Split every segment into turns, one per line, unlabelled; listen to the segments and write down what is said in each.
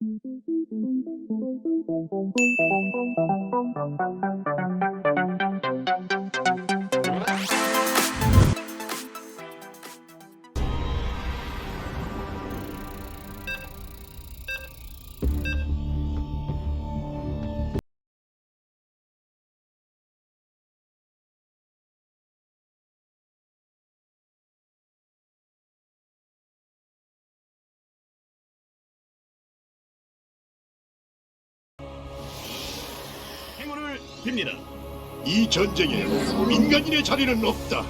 Thank you. 행운을 빕니다.
이 전쟁에 민간인의 자리는 없다.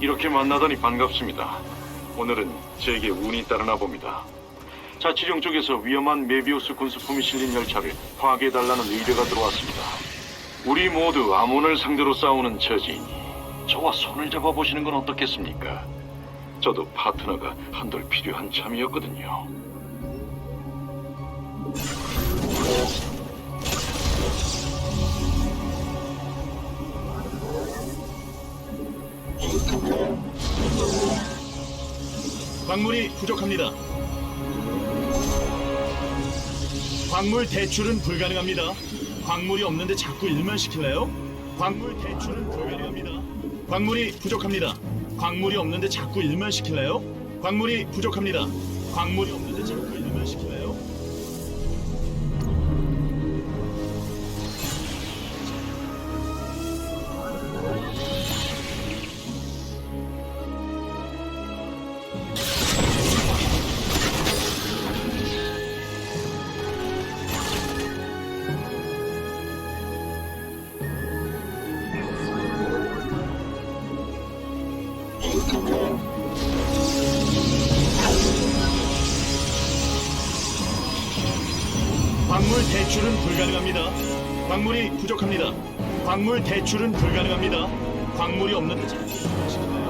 이렇게 만나다니 반갑습니다. 오늘은 제게 운이 따르나 봅니다. 자치령 쪽에서 위험한 메비우스 군수품이 실린 열차를 파괴해달라는 의뢰가 들어왔습니다. 우리 모두 아몬을 상대로 싸우는 처지이니 저와 손을 잡아보시는 건 어떻겠습니까? 저도 파트너가 한돌 필요한 참이었거든요.
광물이 부족합니다. 광물 대출은 불가능합니다. 광물이 없는데 자꾸 일만 시킬래요? 광물 대출은 불가능합니다. 광물이 부족합니다. 광물이 없는데 자꾸 일만 시킬래요? 광물이 부족합니다. 광물이 없 대출은 불가능합니다. 광물이 부족합니다. 광물 대출은 불가능합니다. 광물이 일만 시킬래요?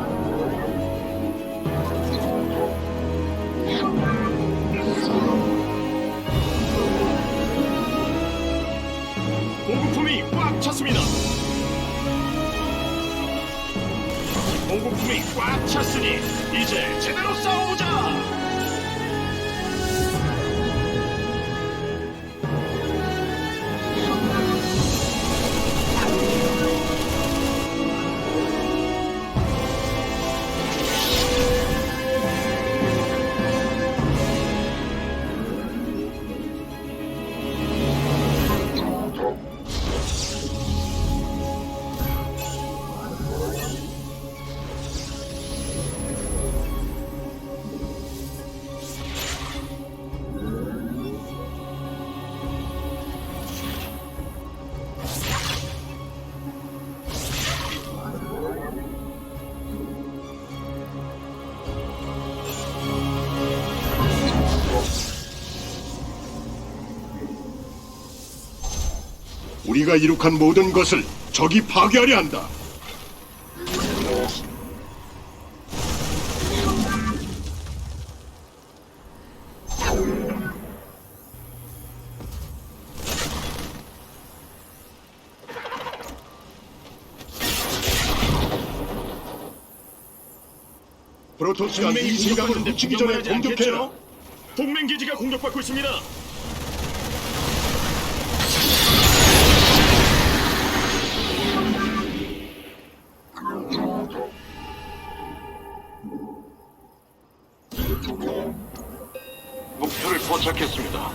보급품이 꽉 찼습니다. 보급품이 꽉 찼으니 이제 제대로 싸워보자.
우리가 이룩한 모든 것을 적이 파괴하려 한다. 프로토스가
이 공격받는데
훔치기 전에 공격해라.
동맹 기지가 공격받고 있습니다.
목표를 포착했습니다.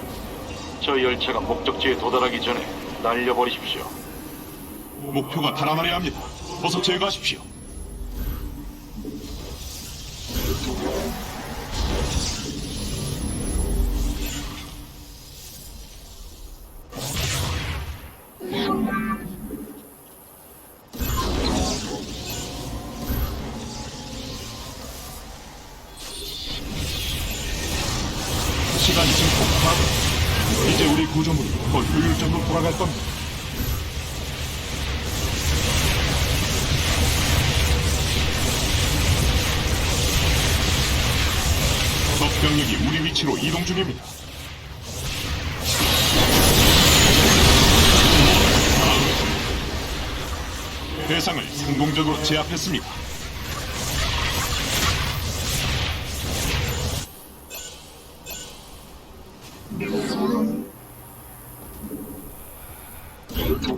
저 열차가 목적지에 도달하기 전에 날려버리십시오.
목표가 달아나려 합니다. 어서 제거하십시오. 시간이 증폭하고 이제 우리 구조물이 더 효율적으로 돌아갈 겁니다. 적 병력이 우리 위치로 이동 중입니다. 대상을 성공적으로 제압했습니다. 에너지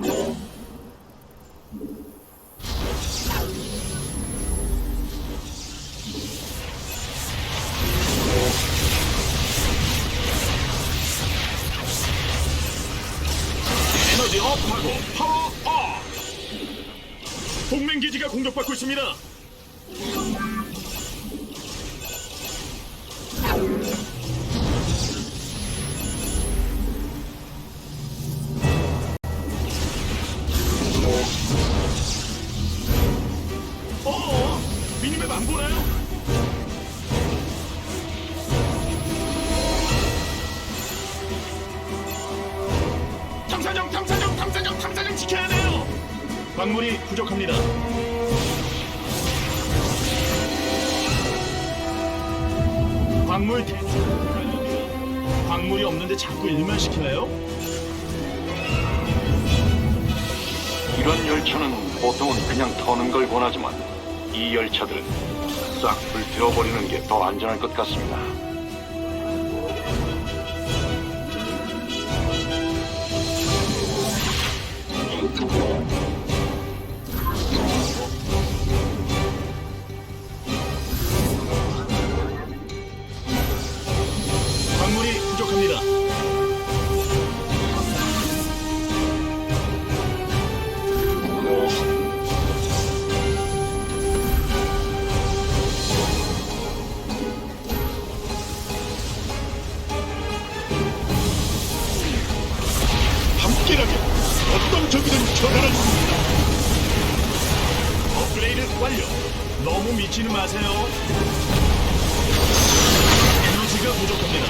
업하고 파워 업!
동맹 기지가 공격받고 있습니다. 미니맵 안 보나요? 탐사정, 탐사정, 탐사정, 탐사정 지켜야 돼요. 광물이 부족합니다. 광물 대출. 광물이 없는데 자꾸 일만 시킬래요?
이런 열차는 보통은 그냥 터는 걸 권하지만 이 열차들은 싹 불태워버리는 게 더 안전할 것 같습니다.
미치는 마세요. 에너지가 부족합니다.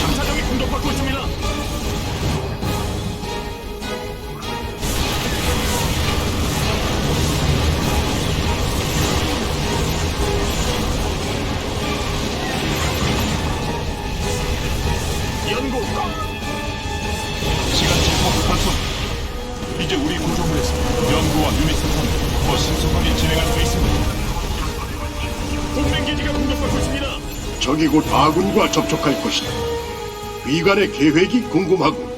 장사정이 공격받고 있습니다. 연구 끝.
이제 우리 구조물에서 연구와 유닛 생산을 더 신속하게 진행할 수 있습니다.
동맹 기지가 공격받고 있습니다.
적이 곧 아군과 접촉할 것이다. 위관의 계획이 궁금하고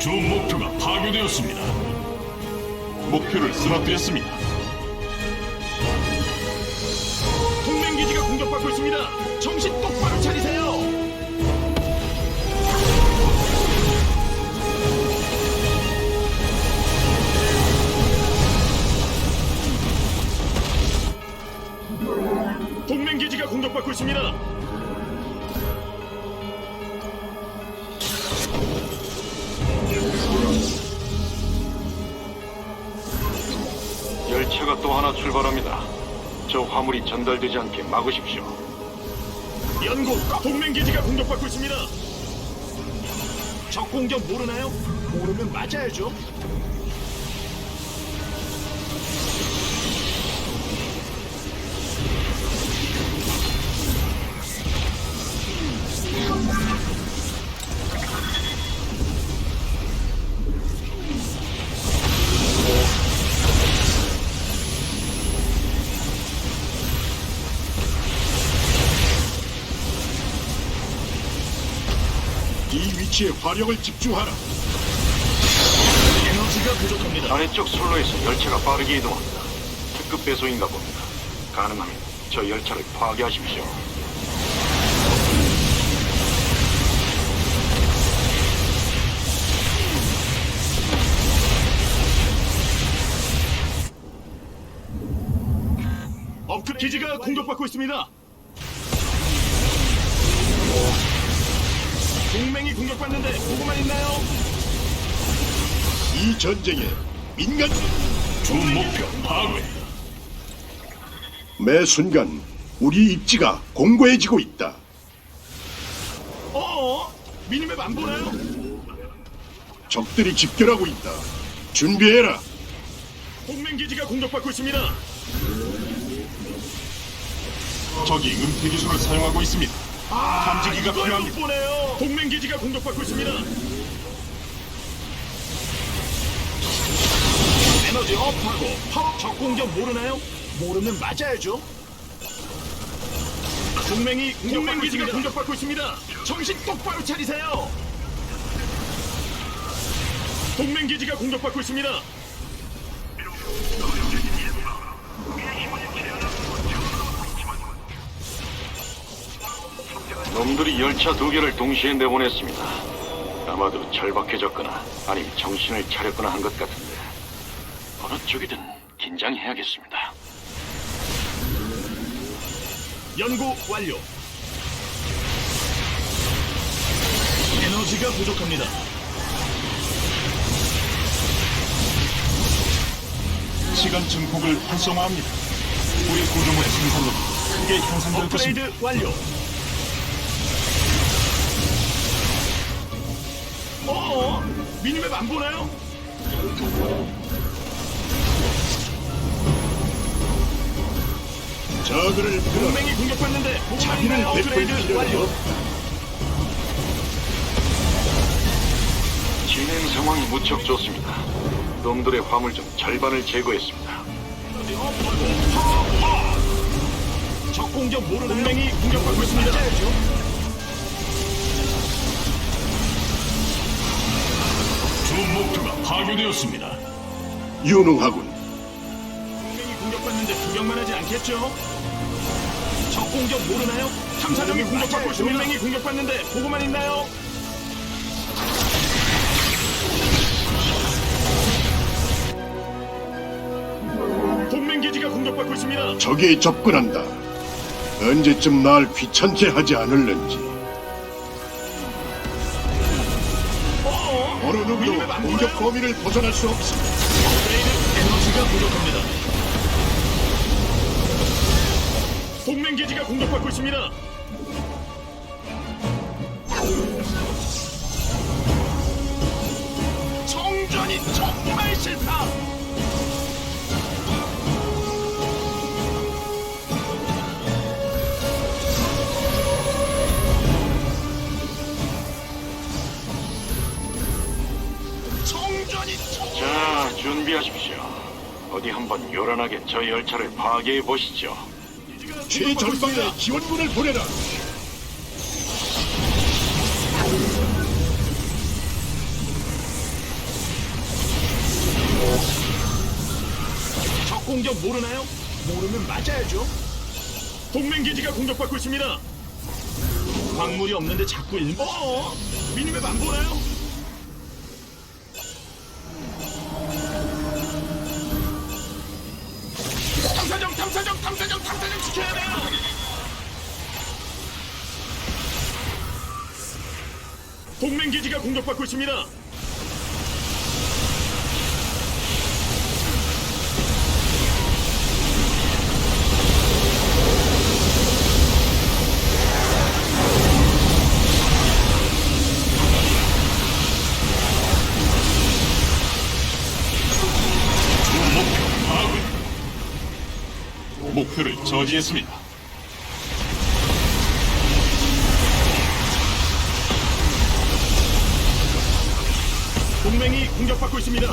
주 목표가 파괴되었습니다. 목표를 쓰러뜨렸습니다.
동맹 기지가 공격받고 있습니다. 정신 똑바로
전달되지 않게 막으십시오.
연구 동맹 기지가 공격받고 있습니다. 적 공격 모르나요? 모르면 맞아야죠.
이 위치에 화력을 집중하라.
에너지가 부족합니다.
아래쪽 선로에서 열차가 빠르게 이동합니다. 특급 배송인가 봅니다. 가능하면 저 열차를 파괴하십시오.
기지가 공격받고 있습니다. 동맹이 공격받는데 보고만 있나요?
이 전쟁에 인간
주 목표 파괴.
매 순간 우리 입지가 공고해지고 있다.
어? 미니맵 안 보나요?
적들이 집결하고 있다. 준비해라.
동맹 기지가 공격받고 있습니다.
적이 은폐 기술을 사용하고 있습니다. 탐지기가.
못 보네요. 동맹 기지가 공격받고 있습니다. 에너지 업하고 파워 적 공격 모르나요? 모르면 맞아야죠. 동맹이 동맹 기지가 공격받고 있습니다. 정신 똑바로 차리세요. 동맹 기지가 공격받고 있습니다.
놈들이 열차 두 개를 동시에 내보냈습니다. 아마도 절박해졌거나 아니면 정신을 차렸거나 한 것 같은데 어느 쪽이든 긴장해야겠습니다.
연구 완료. 에너지가 부족합니다.
시간 증폭을 활성화합니다. 우리 구조물의 생산력이 크게 향상될 것입니다.
업그레이드 완료. 어? 미니맵 안 보나요?
저그를
동맹이 공격받는데
자기는 베풀
업그레이드 완료.
없다.
진행 상황이 무척 좋습니다. 놈들의 화물 중 절반을 제거했습니다.
적 공격 모르는 동맹이 공격받고 있습니다.
주 목표가 파괴되었습니다.
유능하군.
동맹이 공격받는데 구경만 하지 않겠죠? 적 공격 모르나요? 탐사정이 공격받고 있습니다. 동맹이 공격받는데 보고만 있나요? 동맹 기지가 공격받고 있습니다.
적이 접근한다. 언제쯤 날 귀찮게 하지 않을는지.
어?
어느 누구도 공격? 범위를 벗어날 수.
업그레이드 에너지가 부족합니다. 동맹 기지가 공격받고 있습니다. 정전이 정말 싫다.
자, 준비하십시오. 어디 한번 요란하게 저 열차를 파괴해 보시죠.
최전방에 지원군을 보내라.
적 공격 모르나요? 모르면 맞아야죠. 동맹 기지가 공격받고 있습니다. 광물이 없는데 자꾸 일. 어? 미니맵 안 보나요? 탐사정, 탐사정, 탐사정, 지켜야 돼요. 동맹 기지가 공격받고 있습니다.
목표를 저지했습니다.
동맹이 공격받고 있습니다.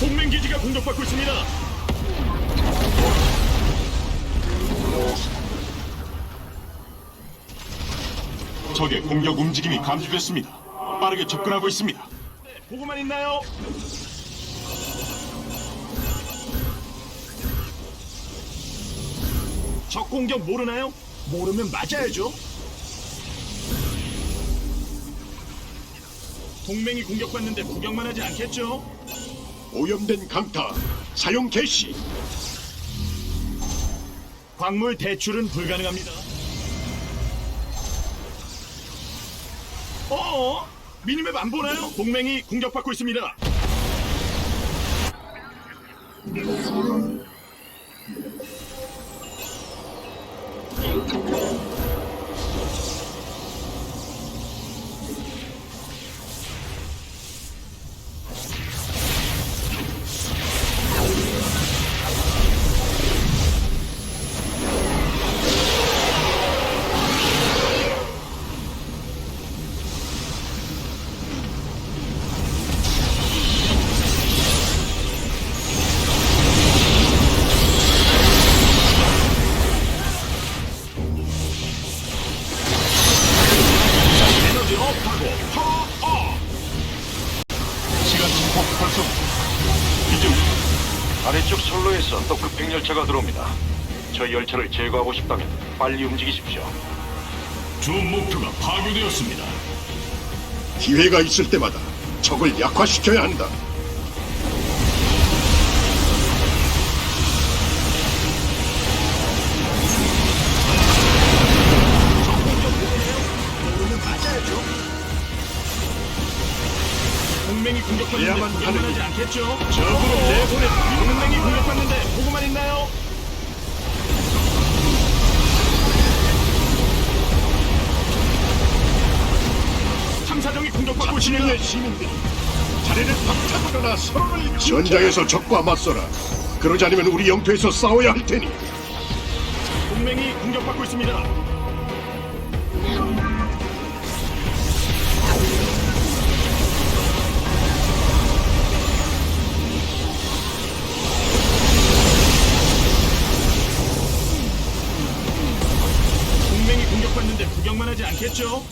동맹 기지가 공격받고 있습니다.
적의 공격 움직임이 감지됐습니다. 빠르게 접근하고 있습니다.
보고만 있나요? 적 공격 모르나요? 모르면 맞아야죠. 동맹이 공격받는데 구경만 하지 않겠죠?
오염된 강타 사용 개시.
광물 대출은 불가능합니다. 어? 미니맵 안 보나요? 동맹이 공격받고 있습니다.
이제 우리
아래쪽 선로에서 또 급행 열차가 들어옵니다. 저 열차를 제거하고 싶다면 빨리 움직이십시오.
주 목표가 파괴되었습니다.
기회가 있을 때마다 적을 약화시켜야 한다.
동맹이 공격받는데
해야만
구경만
하는
않겠죠?
적으로 내보내
동맹이 공격받는데 보고만 있나요? 탐사정이 공격받고 있습니다.
시민들이 자리를 박차고 일어나 서로를 전장에서 적과 맞서라. 그러지 않으면 우리 영토에서 싸워야 할 테니
동맹이 공격받고 있습니다. 구경만 하지 않겠죠?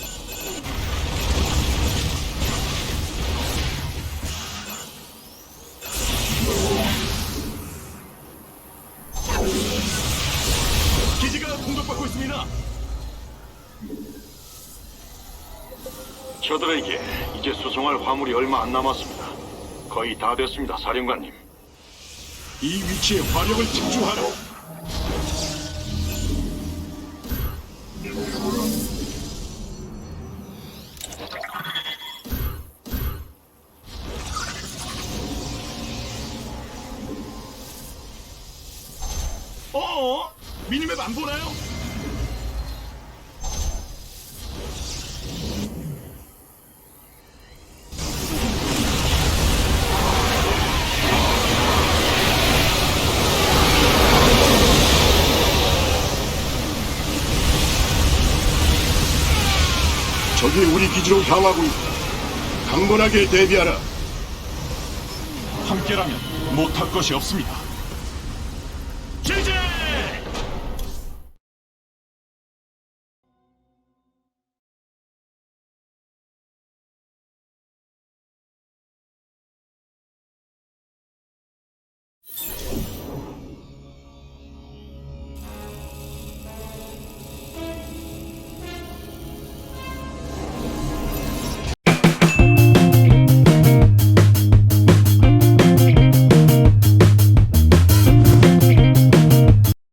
기지가 공격받고 있습니다.
저들에게 이제 수송할 화물이 얼마 안 남았습니다. 거의 다 됐습니다, 사령관님.
이 위치에 화력을 집중하라.
미니맵 안 보나요?
적이 우리 기지로 향하고 있다. 강건하게 대비하라.
함께라면 못할 것이 없습니다.